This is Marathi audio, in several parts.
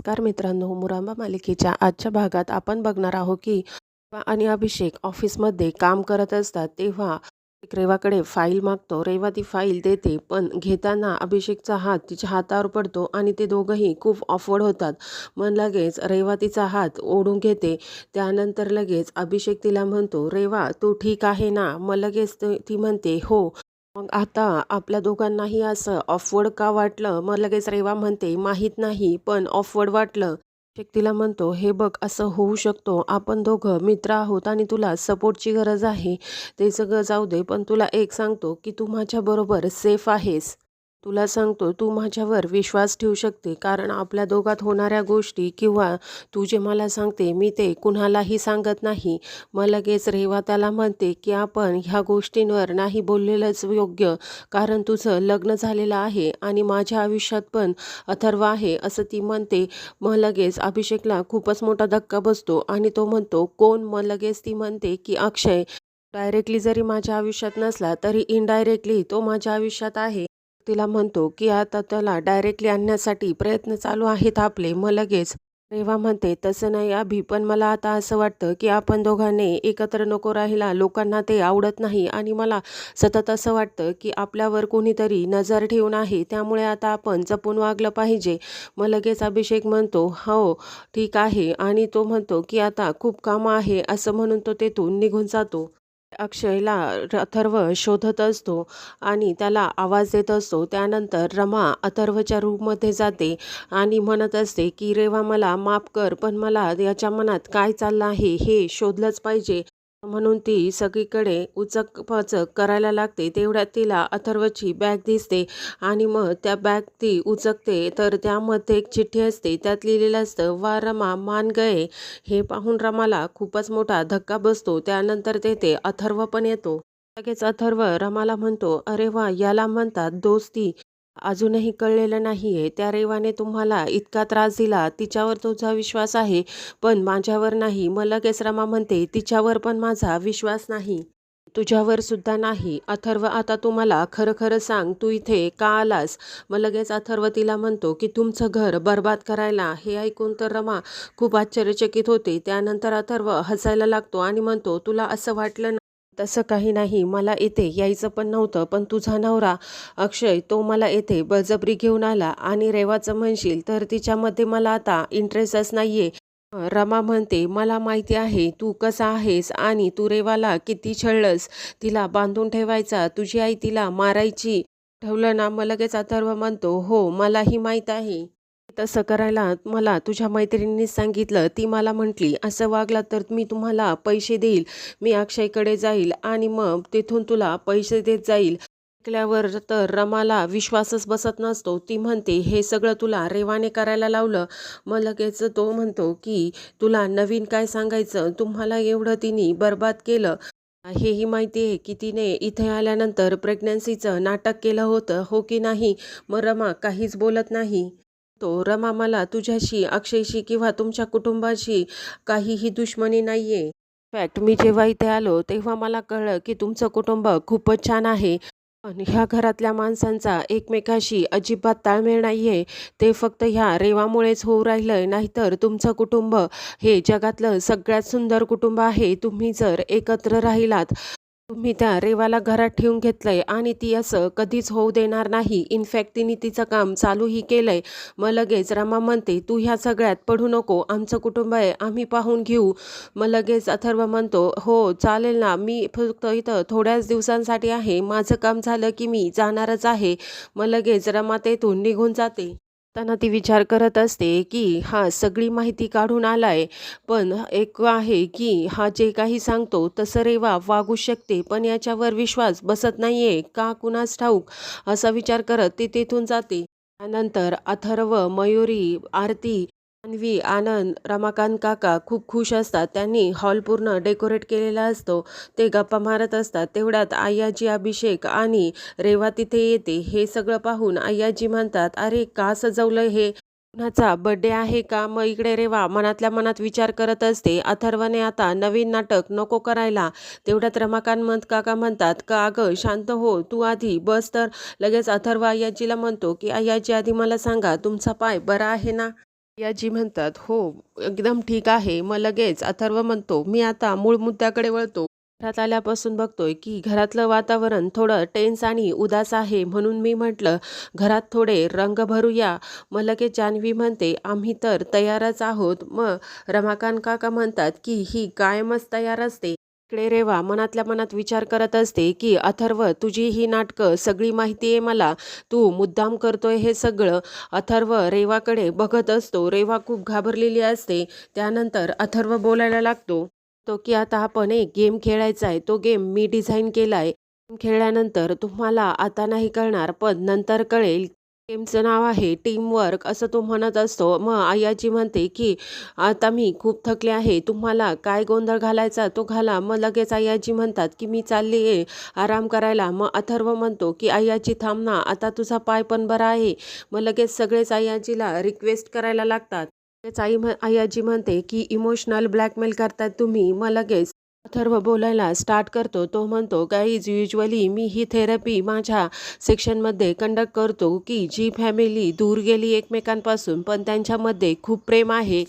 नमस्कार मित्रांनो मुरांबा मालिकेच्या आजच्या भागात आपण बघणार आहोत की रेवा आणि अभिषेक ऑफिसमध्ये काम करत असतात तेव्हा एक रेवाकडे फाईल मागतो. रेवा ती फाईल देते पण घेताना अभिषेकचा हात तिच्या हातावर पडतो आणि ते दोघंही खूप ऑफवर्ड होतात. मग लगेच रेवा तिचा हात ओढून घेते. त्यानंतर लगेच अभिषेक तिला म्हणतो रेवा तू ठीक आहे ना? मग लगेच ती म्हणते हो. मग आता आपल्या दोघांनाही असं ऑफवर्ड का वाटलं? मग लगेच रेवा म्हणते माहीत नाही पण ऑफवर्ड वाटलं. शक्तीला तिला म्हणतो हे बघ असं होऊ शकतो. आपण दोघं मित्र आहोत आणि तुला सपोर्टची गरज आहे. ते सगळं जाऊ दे पण तुला एक सांगतो की तू माझ्याबरोबर सेफ आहेस. तुला सांगतो तू माझ्यावर विश्वास ठेवू शकते कारण आपल्या दोघात होणाऱ्या गोष्टी किंवा तू जे मला सांगते मी ते कुणालाही सांगत नाही. मग लगेच रेवा त्याला म्हणते की आपण ह्या गोष्टींवर नाही बोललेलंच योग्य कारण तुझं लग्न झालेलं आहे आणि माझ्या आयुष्यात पण अथर्व आहे असं ती म्हणते. मग लगेच अभिषेकला खूपच मोठा धक्का बसतो आणि तो म्हणतो कोण? मग लगेच ती म्हणते की अक्षय डायरेक्टली जरी माझ्या आयुष्यात नसला तरी इनडायरेक्टली तो माझ्या आयुष्यात आहे. तिला म्हणतो की आता त्याला डायरेक्टली आणण्यासाठी प्रयत्न चालू आहेत आपले. मग लगेच रेवा म्हणते तसं नाही अभि पण मला आता असं वाटतं की आपण दोघांनी एकत्र नको राहिला. लोकांना ते आवडत नाही आणि मला सतत असं वाटतं की आपल्यावर कोणीतरी नजर ठेवून आहे. त्यामुळे आता आपण जपून वागलं पाहिजे. मग लगेच अभिषेक म्हणतो हो ठीक आहे. आणि तो म्हणतो की आता खूप कामं आहे. असं म्हणून तो तेथून निघून जातो. अक्षयला अथर्व शोधत असतो आणि त्याला आवाज देत असतो. त्यानंतर रमा अथर्वच्या रूममध्ये जाते आणि म्हणत असते की रेवा मला माफ कर पण मला याच्या मनात काय चाललं आहे हे शोधलंच पाहिजे. म्हणून ती सगळीकडे उचक पचक करायला लागते. तेवढ्यात तिला अथर्वची बॅग दिसते आणि मग त्या बॅग ती उचकते. तर त्यामध्ये एक चिठ्ठी असते. त्यात लिहिलेलं असतं वा रमा मान गए हे पाहून रमाला खूपच मोठा धक्का बसतो. त्यानंतर तेथे अथर्व पण येतो. लगेच अथर्व रमाला म्हणतो अरे वा याला म्हणतात दोस्ती. अजूनही कळलेलं नाही आहे त्या रेवाने तुम्हाला इतका त्रास दिला तिच्यावर तुझा विश्वास आहे पण माझ्यावर नाही. मग लगेच रमा म्हणते तिच्यावर पण माझा विश्वास नाही. तुझ्यावर सुद्धा नाही. अथर्व आता तू मला खरं खरं सांग तू इथे का आलास? मग लगेच अथर्व तिला म्हणतो की तुमचं घर बर्बाद करायला. हे ऐकून तर रमा खूप आश्चर्यचकित होते. त्यानंतर अथर्व हसायला लागतो आणि म्हणतो तुला असं वाटलं ना तसं काही नाही. मला येथे यायचं पण नव्हतं पण तुझा नवरा अक्षय तो मला येथे बळजबरी घेऊन आला आणि रेवाचं म्हणशील तर तिच्यामध्ये मला आता इंटरेस्टच नाहीये. रमा म्हणते मला माहिती आहे तू कसा आहेस आणि तू रेवाला किती छळलंस? तिला बांधून ठेवायचा तुझी आई तिला मारायची? ठेवलं ना मग लगेच अथर्व म्हणतो हो मलाही माहीत आहे. तसं करायला मला तुझ्या मैत्रिणींनी सांगितलं. ती मला म्हटली असं वागला तर मी तुम्हाला पैसे देईल. मी अक्षयकडे जाईल आणि मग तिथून तुला पैसे देत जाईल. ऐकल्यावर तर रमाला विश्वासच बसत नसतो. ती म्हणते हे सगळं तुला रेवाने करायला लावलं. मग लगेच तो म्हणतो की तुला नवीन काय सांगायचं? तुम्हाला एवढं तिने बर्बाद केलं. हेही माहिती आहे की तिने इथे आल्यानंतर प्रेग्नन्सीचं नाटक केलं होतं. हो की नाही? मग रमा काहीच बोलत नाही. तो रमामाला तुझ्याशी अक्षयशी किंवा तुमच्या कुटुंबाशी काहीही दुश्मनी नाही आहे फॅक्ट मी जेव्हा इथे आलो तेव्हा मला कळलं की तुमचं कुटुंब खूपच छान आहे. पण ह्या घरातल्या माणसांचा एकमेकाशी अजिबात ताळमेळ नाही आहे ते फक्त ह्या रेवामुळेच होऊ राहिलं नाहीतर तुमचं कुटुंब हे जगातलं सगळ्यात सुंदर कुटुंब आहे. तुम्ही जर एकत्र राहिलात तुम्ही त्या रेवाला घरात ठेवून घेतलंय आणि ती असं कधीच होऊ देणार नाही. इनफॅक्ट तिने तिचं काम चालूही केलंय. मग लगेच रमा म्हणते तू ह्या सगळ्यात पडू नको. आमचं कुटुंब आहे. आम्ही पाहून घेऊ. मग लगेच अथर्व म्हणतो हो चालेल ना. मी फक्त इथं थोड्याच दिवसांसाठी आहे. माझं काम झालं की मी जाणारच आहे. मग लगेच रमा तेथून निघून जाते. त्यांना ती विचार करत असते की हा सगळी माहिती काढून आलाय पण एक आहे की हा जे काही सांगतो तसं रेवा वागू शकते पण याच्यावर विश्वास बसत नाहीये का कुणास ठाऊक? असा विचार करत ती तिथून जाते. त्यानंतर अथर्व मयुरी आरती अन्वी आनंद रमाकांत काका खूप खुश असतात. त्यांनी हॉल पूर्ण डेकोरेट केलेला असतो. ते गप्पा मारत असतात. तेवढ्यात आय्याजी अभिषेक आणि रेवा तिथे येते. हे सगळं पाहून आय्याजी म्हणतात अरे का सजवलं हे? कुणाचा बड्डे आहे का? मग इकडे रेवा मनातल्या मनात विचार करत असते. अथर्वने आता नवीन नाटक नको करायला. तेवढ्यात रमाकांत मंत काका म्हणतात का अगं शांत हो. तू आधी बस तर. लगेच अथर्व आय्याजीला म्हणतो की अय्याजी आधी मला सांगा तुमचा पाय बरा आहे ना? आजी म्हणतात हो एकदम ठीक आहे मग लगेच अथर्व म्हणतो मी आता मूळ मुद्द्याकडे वळतो. घरात आल्यापासून बघतोय की घरातलं वातावरण थोडं टेन्स आणि उदास आहे म्हणून मी म्हटलं घरात थोडे रंग भरूया. मग लगेच जान्हवी म्हणते आम्ही तर तयारच आहोत. मग रमाकांत काका म्हणतात की ही कायमच तयार असते. इकडे रेवा मनातल्या मनात विचार करत असते की अथर्व तुझी ही नाटकं सगळी माहिती आहे मला. तू मुद्दाम करतोय हे सगळं. अथर्व रेवाकडे बघत असतो. रेवा खूप घाबरलेली असते. त्यानंतर अथर्व बोलायला लागतो तो की आता आपण एक गेम खेळायचा आहे. तो गेम मी डिझाईन केला आहे. खेळल्यानंतर तुम्हाला आता नाही कळणार पण नंतर कळेल गेमचं नाव आहे टीमवर्क असं तो म्हणत असतो. मग आयाजी म्हणते की आता मी खूप थकले आहे तुम्हाला काय गोंधळ घालायचा? तो घाला. मग लगेच आयाजी म्हणतात की मी चालली आहे आराम करायला. मग अथर्व म्हणतो की आयाजी थांब ना आता तुझा पाय पण बरा आहे. मग लगेच सगळेच आयाजीला रिक्वेस्ट करायला लागतात. लगेच आई म्ह आयाजी म्हणते की इमोशनल ब्लॅकमेल करतात तुम्ही. मग लगेच अथर्व बोलायला स्टार्ट करतो तो म्हणतो गाईज युजली मी ही थेरपी माझ्या सेक्शनमध्ये कंडक्ट करतो की जी फॅमिली दूर गेली एकमेकांपासून पण त्यांच्यामध्ये खूप प्रेम आहे.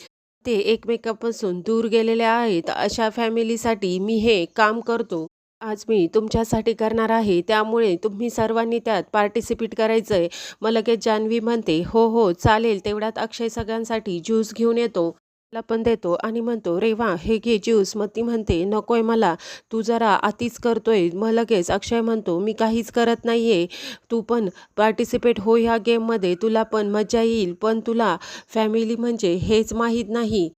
ते एकमेकांपासून दूर गेलेले आहेत अशा फॅमिलीसाठी मी हे काम करतो. आज मी तुमच्यासाठी करणार आहे त्यामुळे तुम्ही सर्वांनी त्यात पार्टिसिपेट करायचं आहे मग लगेच जान्हवी म्हणते हो हो चालेल. तेवढ्यात अक्षय सगळ्यांसाठी ज्यूस घेऊन येतो. ला पण देतो आणि म्हणतो रेवा हे घे ज्यूस मग ती म्हणते नकोय मला तू जरा आतीच करतोय. मग लगेच अक्षय म्हणतो मी काहीच करत नाही आहे तू पण पार्टिसिपेट हो ह्या गेममध्ये तुला पण मजा येईल पण तुला फॅमिली म्हणजे हेच माहीत नाही.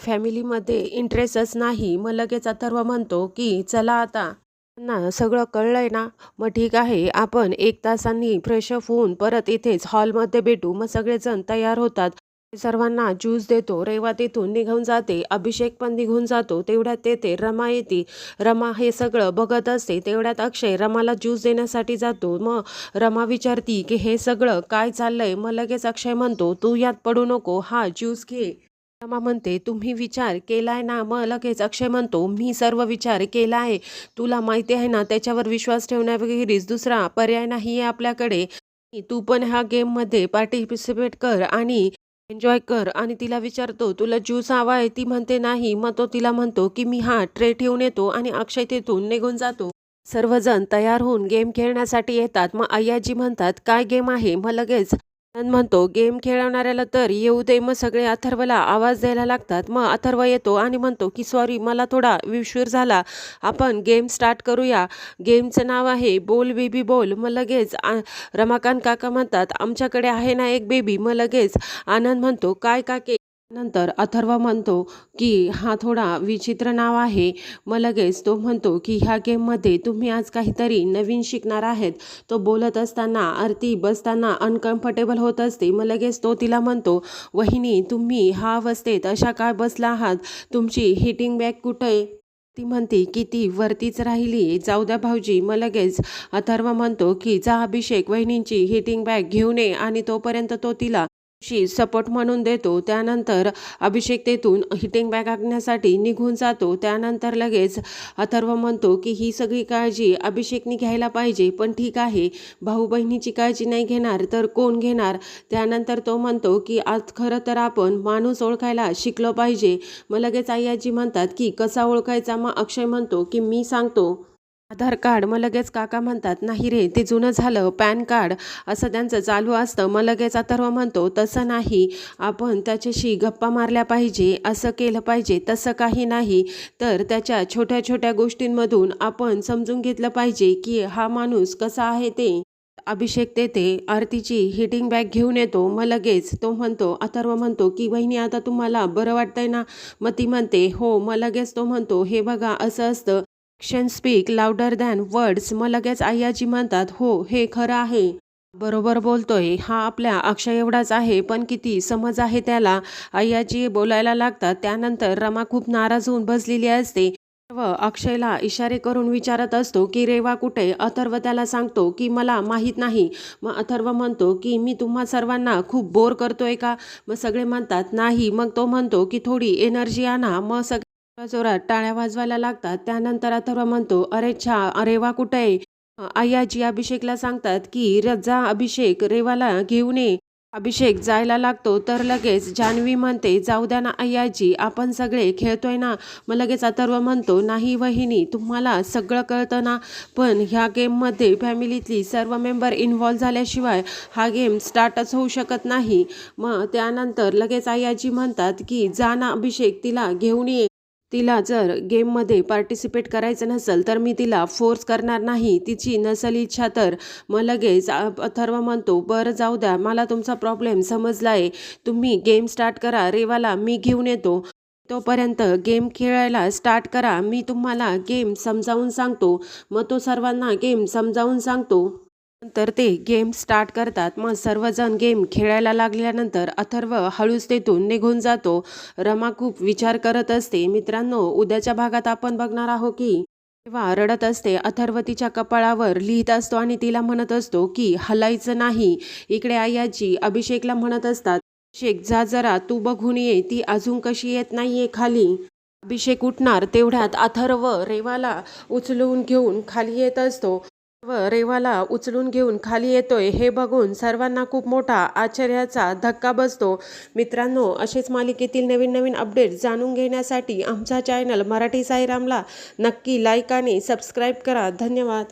फॅमिलीमध्ये इंटरेस्टच नाही. मग लगेच अथर्व म्हणतो की चला आता ना सगळं कळलंय ना? मग ठीक आहे आपण एक तासांनी फ्रेशअप होऊन परत इथेच हॉलमध्ये भेटू. मग सगळेजण तयार होतात. सर्वांना ज्यूस देतो रेवा तिथून निघून जाते अभिषेक पण निघून जातो तेवढ्यात तेथे रमा येते. रमा हे सगळं बघत असते तेवढ्यात अक्षय रमाला ज्यूस देण्यासाठी जातो. मग रमा विचारती की हे सगळं काय चाललंय? मग लगेच अक्षय म्हणतो तू यात पडू नको हा ज्यूस घे. रमा म्हणते तुम्ही विचार केलाय ना? मग लगेच अक्षय म्हणतो मी सर्व विचार केला आहे. तुला माहिती आहे ना त्याच्यावर विश्वास ठेवण्याखेरीज दुसरा पर्याय नाही आहे आपल्याकडे. तू पण ह्या गेममध्ये पार्टिसिपेट कर आणि एन्जॉय कर आणि तिला विचारतो तुला ज्यूस हवा आहे? ती म्हणते नाही. मग तो तिला म्हणतो की मी हा ट्रे ठेवून येतो आणि अक्षय तेथून निघून जातो. सर्वजण तयार होऊन गेम खेळण्यासाठी येतात. मग अय्याजी म्हणतात काय गेम आहे? मग लगेच म्हणतो गेम खेळवणाऱ्याला तर येऊ दे मग सगळे अथर्वला आवाज द्यायला लागतात. मग अथर्व येतो आणि म्हणतो की सॉरी मला थोडा विशूर झाला. आपण गेम स्टार्ट करूया. गेमचं नाव आहे बोल बेबी बोल. मग लगेच रमाकांत काका म्हणतात आमच्याकडे आहे ना एक बेबी. मग लगेच आनंद म्हणतो काय काके नंतर अथर्व म्हणतो की हा थोडा विचित्र नाव आहे. मग लगेच तो म्हणतो की ह्या गेममध्ये तुम्ही आज काहीतरी नवीन शिकणार आहेत. तो बोलत असताना आरती बसताना अनकम्फर्टेबल होत असते. मग लगेच तो तिला म्हणतो वहिनी तुम्ही हा अवस्थेत अशा काय बसला आहात? तुमची हिटिंग बॅग कुठं? आहे ती म्हणते की ती वरतीच राहिली. जाऊ द्या भाऊजी. मग लगेच अथर्व म्हणतो की जा अभिषेक वहिनींची हिटिंग बॅग घेऊन ये. आणि तोपर्यंत तो तिला शी सपोर्ट म्हणून देतो त्यानंतर अभिषेक तेथून हिटिंग बॅग आणण्यासाठी निघून जातो. त्यानंतर लगेच अथर्व म्हणतो की ही सगळी काळजी अभिषेकनी घ्यायला पाहिजे पण ठीक आहे भाऊ बहिणीची काळजी नाही घेणार तर कोण घेणार? त्यानंतर तो म्हणतो की आज खरं तर आपण माणूस ओळखायला शिकलो पाहिजे. मग लगेच आई आजी म्हणतात की कसा ओळखायचा? मग अक्षय म्हणतो की मी सांगतो. आधार कार्ड मग लगेच काका म्हणतात नाही रे ते जुनं झालं पॅन कार्ड असं त्यांचं चालू असतं. मग लगेच अथर्व म्हणतो तसं नाही. आपण त्याच्याशी गप्पा मारल्या पाहिजे असं केलं पाहिजे तसं काही नाही. तर त्याच्या छोट्या छोट्या गोष्टींमधून आपण समजून घेतलं पाहिजे की हा माणूस कसा आहे ते. अभिषेक तेथे आरतीची हिटिंग बॅग घेऊन येतो. मग लगेच तो म्हणतो अथर्व म्हणतो की वहिनी आता तुम्हाला बरं वाटतंय ना? मग ती म्हणते हो. मग लगेच तो म्हणतो हे बघा असं असतं. Action speak louder than words मग लगेच आय्याजी म्हणतात हो हे खरं आहे. बरोबर बोलतोय. हा आपल्या अक्षय एवढाच आहे पण किती समज आहे त्याला. आय्याजी बोलायला लागतात. त्यानंतर रमा खूप नाराज होऊन बसलेली असते. व अक्षयला इशारे करून विचारत असतो की रेवा कुठे अथर्व त्याला सांगतो की मला माहीत नाही. मग अथर्व म्हणतो की मी तुम्हा सर्वांना खूप बोर करतोय का? मग सगळे म्हणतात नाही. मग तो म्हणतो की थोडी एनर्जी आणा. मग सगळे जोरात टाळ्या वाजवायला लागतात. त्यानंतर अथर्व म्हणतो अरे छा रेवा कुठे आहे? अभिषेकला सांगतात की रजा अभिषेक रेवाला घेऊन ये. अभिषेक जायला लागतो तर लगेच जान्हवी म्हणते जाऊ द्या ना अय्याजी आपण सगळे खेळतोय ना? मग लगेच अथर्व म्हणतो नाही वहिनी तुम्हाला सगळं कळतं ना पण ह्या गेममध्ये फॅमिलीतली सर्व मेंबर इन्व्हॉल्व झाल्याशिवाय हा गेम स्टार्टच होऊ शकत नाही. मग त्यानंतर लगेच अय्याजी म्हणतात की जा ना अभिषेक तिला घेऊन ये. तिला जर गेममध्ये पार्टिसिपेट करायचं नसेल तर मी तिला फोर्स करणार नाही. तिची नसेल इच्छा तर मग लगेच अथर्व म्हणतो बरं जाऊ द्या मला तुमचा प्रॉब्लेम समजला आहे तुम्ही गेम स्टार्ट करा रेवाला मी घेऊन येतो. तोपर्यंत गेम खेळायला स्टार्ट करा. मी तुम्हाला गेम समजावून सांगतो. मग तो सर्वांना गेम समजावून सांगतो. नंतर ते गेम स्टार्ट करतात. मग सर्वजण गेम खेळायला लागल्यानंतर अथर्व हळूच तेथून निघून जातो. रमा खूप विचार करत असते मित्रांनो उद्याच्या भागात आपण बघणार आहोत की तेव्हा रडत असते. अथर्व तिच्या कपाळावर लिहित असतो आणि तिला म्हणत असतो की हलायचं नाही. इकडे आयाजी अभिषेकला म्हणत असतात अभिषेक जा जरा तू बघून ये. ती अजून कशी येत नाहीये खाली. अभिषेक उठणार तेवढ्यात अथर्व रेवाला उचलून घेऊन खाली येत असतो. व रेवाला उचलून घेऊन खाली येतोय हे बघून सर्वांना खूप मोठा आश्चर्याचा धक्का बसतो. मित्रांनो असेच मालिकेतील नवीन नवीन अपडेट जाणून घेण्यासाठी आमचा चॅनल मराठी साईरामला नक्की लाईक आणि सबस्क्राईब करा. धन्यवाद.